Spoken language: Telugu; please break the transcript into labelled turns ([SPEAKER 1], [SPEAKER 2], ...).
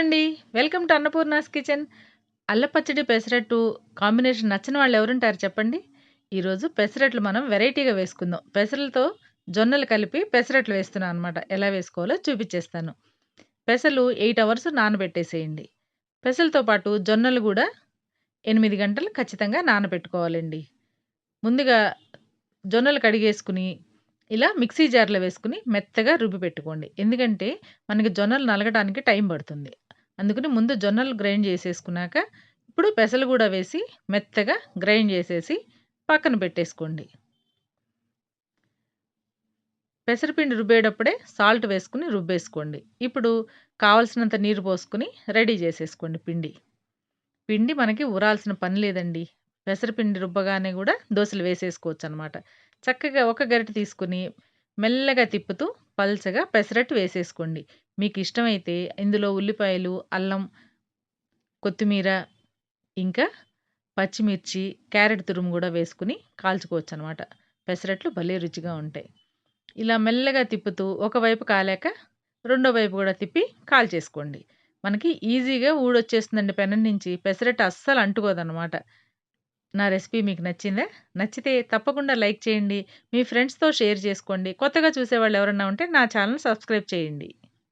[SPEAKER 1] అండి. Welcome to Annapurna's kitchen. అల్ల పచ్చడి, పెసరట్టు కాంబినేషన్ నచ్చిన వాళ్ళు ఎవరుంటారు చెప్పండి? ఈరోజు పెసరట్లు మనం వెరైటీగా వేసుకుందాం. పెసరలతో జొన్నలు కలిపి పెసరట్లు వేస్తున్నాను అనమాట. ఎలా వేసుకోవాలో చూపించేస్తాను పెసలు ఎయిట్ అవర్స్ నానబెట్టేసేయండి. పెసలతో పాటు జొన్నలు కూడా ఎనిమిది గంటలు ఖచ్చితంగా నానబెట్టుకోవాలండి. ముందుగా జొన్నలు కడిగేసుకొని, ఇలా మిక్సీ జార్‌లో వేసుకుని మెత్తగా రుబ్బి పెట్టుకోండి. ఎందుకంటే మనకి జొన్నలు నలగడానికి టైం పడుతుంది. అందుకని ముందు జొన్నలు గ్రైండ్ చేసేసుకున్నాక, ఇప్పుడు పెసలు కూడా వేసి మెత్తగా గ్రైండ్ చేసేసి పక్కన పెట్టేసుకోండి. పెసరపిండి రుబ్బేటప్పుడే సాల్ట్ వేసుకుని రుబ్బేసుకోండి. ఇప్పుడు కావాల్సినంత నీరు పోసుకొని రెడీ చేసేసుకోండి పిండి. పిండి మనకి ఊరాల్సిన పని లేదండి. పెసరపిండి రుబ్బగానే గూడా దోసలు వేసేసుకోవచ్చనమాట. చక్కగా ఒక గరిటె తీసుకొని మెల్లగా తిప్పుతూ పల్చగా పెసరట్టు వేసేసుకోండి. మీకు ఇష్టమైతే ఇందులో ఉల్లిపాయలు, అల్లం, కొత్తిమీర, ఇంకా పచ్చిమిర్చి, క్యారెట్ తురుము కూడా వేసుకుని కాల్చుకోవచ్చు అనమాట పెసరట్లు భలే రుచిగా ఉంటాయి. ఇలా మెల్లగా తిప్పుతూ ఒకవైపు కాలేక రెండో వైపు కూడా తిప్పి కాల్చేసుకోండి. మనకి ఈజీగా ఊడొచ్చేస్తుందండి పెనం నుంచి. పెసరట్టు అస్సలు అంటుకోదనమాట. నా రెసిపీ మీకు నచ్చిందా? నచ్చితే తప్పకుండా లైక్ చేయండి. మీ ఫ్రెండ్స్‌తో షేర్ చేసుకోండి. కొత్తగా చూసేవాళ్ళు ఎవరన్నా ఉంటే నా ఛానల్ సబ్స్క్రైబ్ చేయండి.